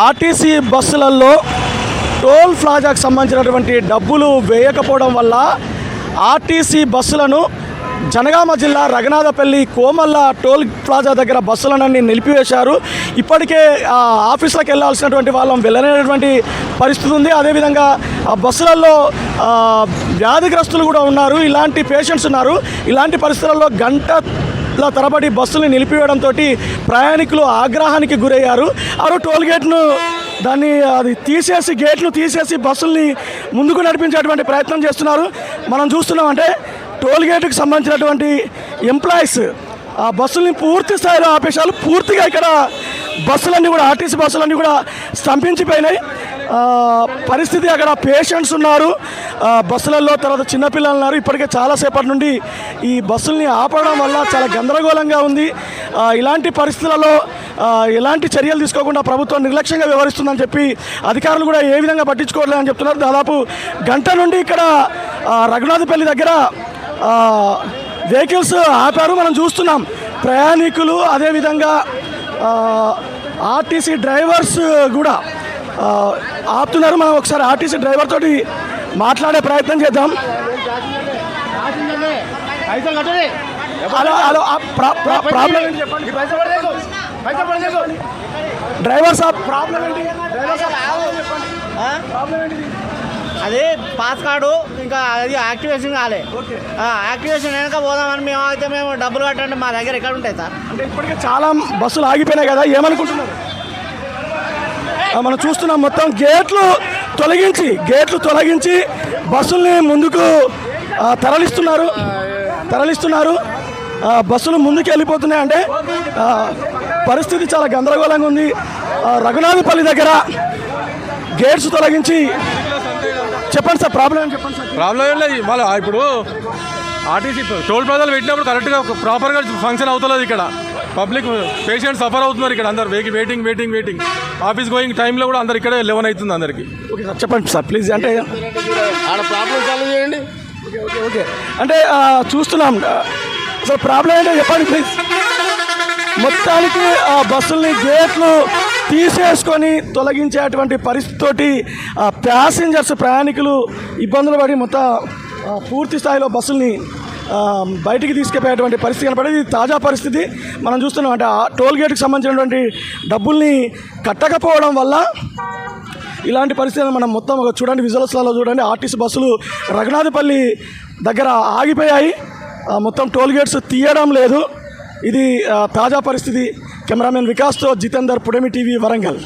RTC బస్సులలో toll ప్లాజాకు సంబంధించినటువంటి డబ్బులు వేయకపోవడం వల్ల ఆర్టీసీ బస్సులను జనగామ జిల్లా రఘునాథపల్లి కోమల్ల టోల్ ప్లాజా దగ్గర బస్సులనన్నీ నిలిపివేశారు. ఇప్పటికే ఆఫీసులకు వెళ్ళాల్సినటువంటి వాళ్ళం వెళ్ళలేనటువంటి పరిస్థితి ఉంది. అదేవిధంగా ఆ బస్సులలో వ్యాధిగ్రస్తులు కూడా ఉన్నారు. ఇలాంటి పేషెంట్స్ ఉన్నారు. ఇలాంటి పరిస్థితులలో గంట ల తరబడి బస్సులు నిలిపివేయడంతో ప్రయాణికులు ఆగ్రహానికి గురయ్యారు. ఆరు టోల్ గేట్ను దాన్ని అది తీసేసి గేట్లు తీసేసి బస్సుల్ని ముందుకు నడిపించేటువంటి ప్రయత్నం చేస్తున్నారు. మనం చూస్తున్నామంటే టోల్ సంబంధించినటువంటి ఎంప్లాయీస్ ఆ బస్సుల్ని పూర్తి స్థాయిలో ఆపేశాలు పూర్తిగా ఇక్కడ బస్సులన్నీ కూడా ఆర్టీసీ బస్సులన్నీ కూడా స్తంభించిపోయినాయి. పరిస్థితి అక్కడ పేషెంట్స్ ఉన్నారు. బస్సులలో తర్వాత చిన్నపిల్లలు ఉన్నారు. ఇప్పటికే చాలాసేపటి నుండి ఈ బస్సుల్ని ఆపడం వల్ల చాలా గందరగోళంగా ఉంది. ఇలాంటి పరిస్థితులలో ఎలాంటి చర్యలు తీసుకోకుండా ప్రభుత్వం నిర్లక్ష్యంగా వ్యవహరిస్తుందని చెప్పి అధికారులు కూడా ఏ విధంగా పట్టించుకోవట్లేదని చెప్తున్నారు. దాదాపు గంట నుండి ఇక్కడ రఘునాథపల్లి దగ్గర వెహికల్స్ ఆపారు. మనం చూస్తున్నాం. ప్రయాణికులు అదేవిధంగా ఆర్టీసీ డ్రైవర్స్ కూడా ఆపుతున్నారు. మనం ఒకసారి ఆర్టీసీ డ్రైవర్ తోటి మాట్లాడే ప్రయత్నం చేద్దాం. హలో హలో ప్రాబ్లం డ్రైవర్ సాబ్ ప్రాబ్లం ఏంటి? అది పాస్ కార్డు ఇంకా అది యాక్టివేషన్ కాలే. యాక్టివేషన్ వెనక పోదామని మేము అయితే మేము డబ్బులు కట్టండి మా దగ్గర ఎక్కడ ఉంటాయి సార్? అంటే ఇప్పటికే చాలా బస్సులు ఆగిపోయినాయి కదా ఏమనుకుంటున్నారు? మనం చూస్తున్నాం మొత్తం గేట్లు తొలగించి గేట్లు తొలగించి బస్సుల్ని ముందుకు తరలిస్తున్నారు. తరలిస్తున్నారు. బస్సులు ముందుకు వెళ్ళిపోతున్నాయి అంటే పరిస్థితి చాలా గందరగోళంగా ఉంది. రఘునాథపల్లి దగ్గర గేట్స్ తొలగించి చెప్పండి సార్ ప్రాబ్లం చెప్పండి సార్. ప్రాబ్లం ఏం లేదు. మళ్ళీ ఇప్పుడు ఆర్టీసీ టోల్ ప్లాజాలు పెట్టినప్పుడు కరెక్ట్గా ప్రాపర్గా ఫంక్షన్ అవుతలేదు ఇక్కడ. పబ్లిక్ పేషెంట్ సఫర్ అవుతున్నారు ఇక్కడ అందరు. Wait waiting waiting waiting. Office going టైంలో కూడా అందరు ఇక్కడే లెవెన్ అవుతుంది అందరికి. ఓకే సార్ చెప్పండి సార్ ప్లీజ్ అంటే ఆడ ప్రాబ్లం సాల్వ్ చేయండి. ఓకే ఓకే అంటే ఆ, చూస్తున్నాం అసలు ప్రాబ్లం ఏంటో చెప్పండి ప్లీజ్ మొత్తానికి ఆ బస్సుల్ని గేట్లు తీసేసుకొని తొలగించేటువంటి పరిస్థితితోటి ఆ ప్యాసింజర్స్ ప్రయాణికులు ఇబ్బందులు పడి మొత్తం ఆ, పూర్తి స్థాయిలో బస్సుల్ని బయటికి తీసుకెళ్ళేటువంటి పరిస్థితి కనపడేది. ఇది తాజా పరిస్థితి. మనం చూస్తున్నాం అంటే ఆ టోల్ గేట్కి సంబంధించినటువంటి డబ్బుల్ని కట్టకపోవడం వల్ల ఇలాంటి పరిస్థితులు మనం మొత్తం ఒక చూడండి విజువల్స్లలో చూడండి. ఆర్టీసీ బస్సులు రఘునాథపల్లి దగ్గర ఆగిపోయాయి. మొత్తం టోల్ గేట్స్ తీయడం లేదు. ఇది తాజా పరిస్థితి. కెమెరామెన్ వికాస్తో జితేందర్ పుడమి టీవీ వరంగల్.